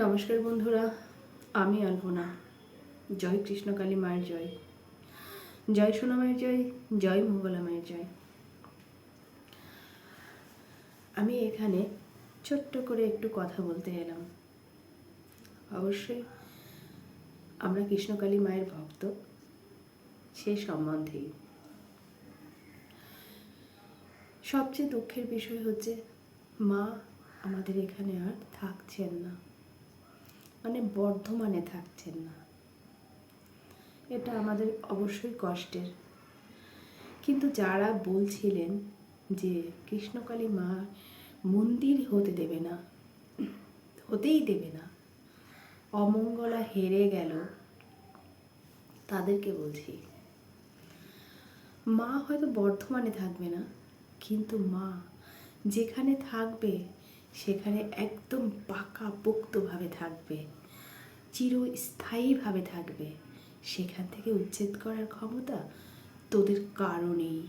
নমস্কার বন্ধুরা, আমি আলপনা। জয় কৃষ্ণকালী মায়ের জয়। জয় সোনা মায়ের জয় জয় মঙ্গলা মায়ের জয়। আমি এখানে ছোট্ট করে একটু কথা বলতে এলাম। অবশ্যই আমরা কৃষ্ণকালী মায়ের ভক্ত, সে সম্বন্ধেই সবচেয়ে দুঃখের বিষয় হচ্ছে, মা আমাদের এখানে আর থাকছেন না। মানে বর্ধমানে থাকছেন না। এটা আমাদের অবশ্যই কষ্টের। কিন্তু যারা বলছিলেন যে কৃষ্ণকালী মা মন্দির হতে দেবে না, হতেই দেবে না, অমঙ্গলা হেরে গেল, তাদেরকে বলছি, মা হয়তো বর্ধমানে থাকবে না, কিন্তু মা যেখানে থাকবে সেখানে একদম পাকা পোক্তভাবে থাকবে, চিরস্থায়ীভাবে থাকবে। সেখান থেকে উচ্ছেদ করার ক্ষমতা তোদের কারণেই।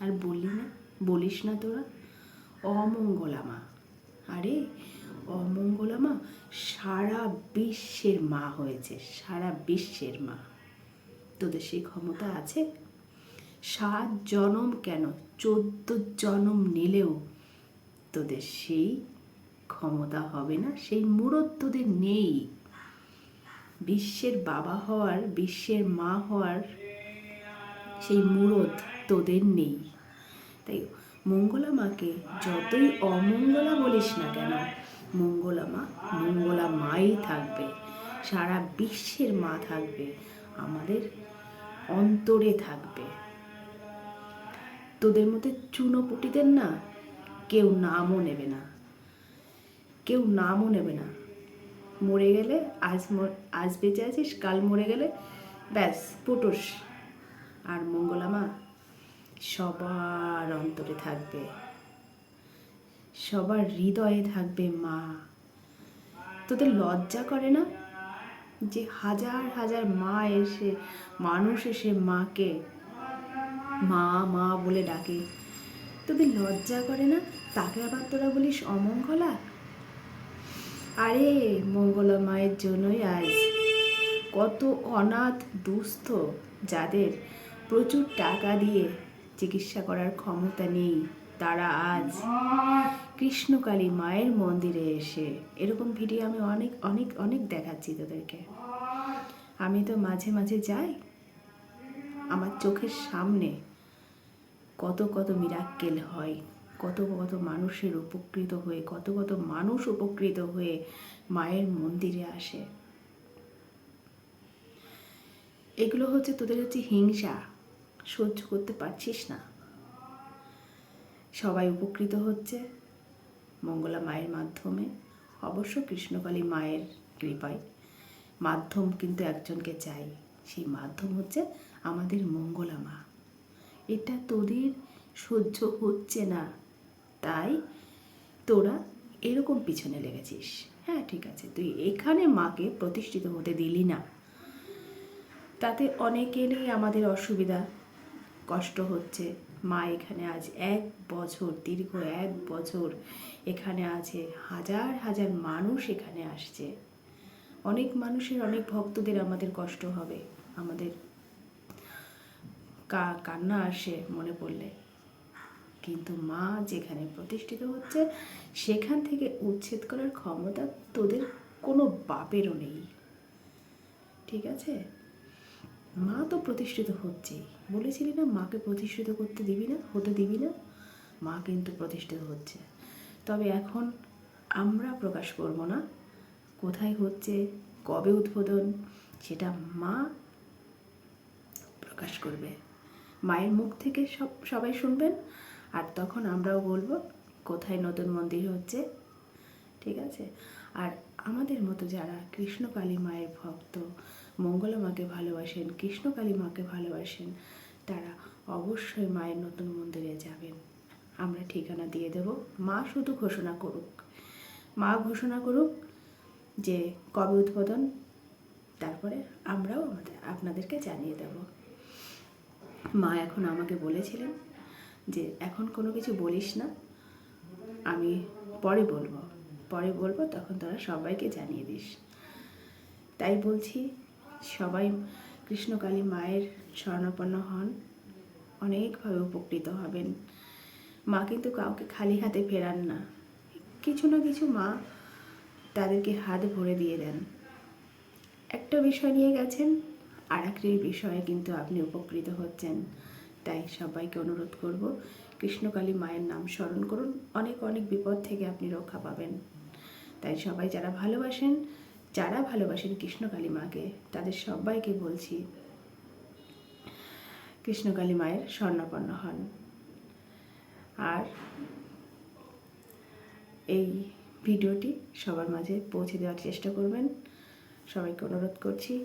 আর বলি না, বলিস না তোরা? অমঙ্গলামা। আরে, অমঙ্গলামা সারা বিশ্বের মা হয়েছে, সারা বিশ্বের মা। তোদের সেই ক্ষমতা আছে? সাত জনম কেন? চোদ্দ জনম নিলেও তোদের সেই ক্ষমতা হবে না, সেই মুরত তোদের নেই। বিশ্বের বাবা হওয়ার, বিশ্বের মা হওয়ার সেই মুরত তোদের নেই। তাই মঙ্গলা মাকে যতই অমঙ্গলা বলিস না কেন, মঙ্গলা মা, মঙ্গলা মাই থাকবে, সারা বিশ্বের মা থাকবে, আমাদের অন্তরে থাকবে। তোদের মধ্যে চুনোপুটিদের না কেউ নামও নেবে না। কেউ নামও নেবে না। মরে গেলে, আজ আজ বেঁচে আছিস, কাল মরে গেলে, ব্যাস, পুটুস। আর মঙ্গলামা সবার অন্তরে থাকবে। সবার হৃদয়ে থাকবে মা। তোদের লজ্জা করে না যে হাজার হাজার মা এসে, মানুষ এসে মাকে, মা মা বলে ডাকে? তোদের লজ্জা করে না? তাকে আবার তোরা বলিস অমঙ্গলা? আরে, মঙ্গলা মায়ের জন্যই আজ কত অনাথ দুস্থ যাদের প্রচুর টাকা দিয়ে চিকিৎসা করার ক্ষমতা নেই, তারা আজ কৃষ্ণকালী মায়ের মন্দিরে এসে, এরকম ভিডিও আমি অনেক অনেক অনেক দেখাচ্ছি তোদেরকে। আমি তো মাঝে মাঝে যাই, আমার চোখের সামনে। কত কত মিরাক্কেল হয়, কত কত মানুষের উপকৃত হয়ে, কত কত মানুষ উপকৃত হয়ে মায়ের মন্দিরে আসে। এগুলো হচ্ছে তোদের হচ্ছে হিংসা, সহ্য করতে পারছিস না। সবাই উপকৃত হচ্ছে মঙ্গলা মায়ের মাধ্যমে। অবশ্য কৃষ্ণকালী মায়ের কৃপায় মাধ্যম কিন্তু একজনকে চাই, সেই মাধ্যম হচ্ছে আমাদের মঙ্গলা মা। এটা তোদের সহ্য হচ্ছে না। তাই তোরা এরকম পিছনে লেগেছিস। হ্যাঁ ঠিক আছে। তুই এখানে মাকে প্রতিষ্ঠিত হতে দিলি না। তাতে অনেকেরই আমাদের অসুবিধা। কষ্ট হচ্ছে। মা এখানে আজ এক বছর, দীর্ঘ এক বছর এখানে আছে। হাজার হাজার মানুষ এখানে আসছে। অনেক মানুষের অনেক ভক্তদের আমাদের কষ্ট হবে। আমাদের কা, কান্না আসে মনে পড়লে। কিন্তু মা যেখানে প্রতিষ্ঠিত হচ্ছে, সেখান থেকে উচ্ছেদ করার ক্ষমতা তোদের কোনো বাপেরও নেই। ঠিক আছে? মা তো প্রতিষ্ঠিত হচ্ছেই বলেছিলি না মাকে প্রতিষ্ঠিত করতে দিবি না, হতে দিবি না? মা কিন্তু প্রতিষ্ঠিত হচ্ছে। তবে এখন আমরা প্রকাশ করব না। কোথায় হচ্ছে, কবে উদ্বোধন, সেটা মা প্রকাশ করবে। মায়ের মুখ থেকে সব, সবাই শুনবেন। আর তখন আমরাও বলব, কোথায় নতুন মন্দির হচ্ছে? ঠিক আছে? আর আমাদের মতো যারা কৃষ্ণকালী মায়ের ভক্ত, মঙ্গলা মাকে ভালোবাসেন, কৃষ্ণকালী মাকে ভালোবাসেন, তারা অবশ্যই মায়ের নতুন মন্দিরে যাবেন। আমরা ঠিকানা দিয়ে দেব। মা শুধু ঘোষণা করুক। মা ঘোষণা করুক যে কবে উদ্বোধন, তারপরে আমরাও আমাদের, আপনাদেরকে জানিয়ে দেব। মা এখন আমাকে বলেছিলেন যে, এখন কোনো কিছু বলিস না। আমি পরে বলব। পরে বলব, তখন তোরা সবাইকে জানিয়ে দিস। তাই বলছি, সবাই কৃষ্ণকালী মায়ের শরণাপন্ন হন। অনেকভাবে উপকৃত হবেন। মা কিন্তু কাউকে খালি হাতে ফেরান না। কিছু না কিছু মা তাদেরকে হাত ভরে দিয়ে দেন। একটা বিষয় নিয়ে গেছেন আর বিষয়ে কিন্তু আপনি উপকৃত হচ্ছেন। তাই সবাইকে অনুরোধ করব, কৃষ্ণকালী মায়ের নাম স্মরণ করুন। অনেক অনেক বিপদ থেকে আপনি রক্ষা পাবেন। তাই সবাই যারা ভালোবাসেন যারা ভালোবাসেন কৃষ্ণকালী মাকে, তাদের সবাইকে বলছি, কৃষ্ণকালী মায়ের স্বর্ণাপন্ন হন। আর এই ভিডিওটি সবার মাঝে পৌঁছে দেওয়ার চেষ্টা করবেন। সবাইকে অনুরোধ করছি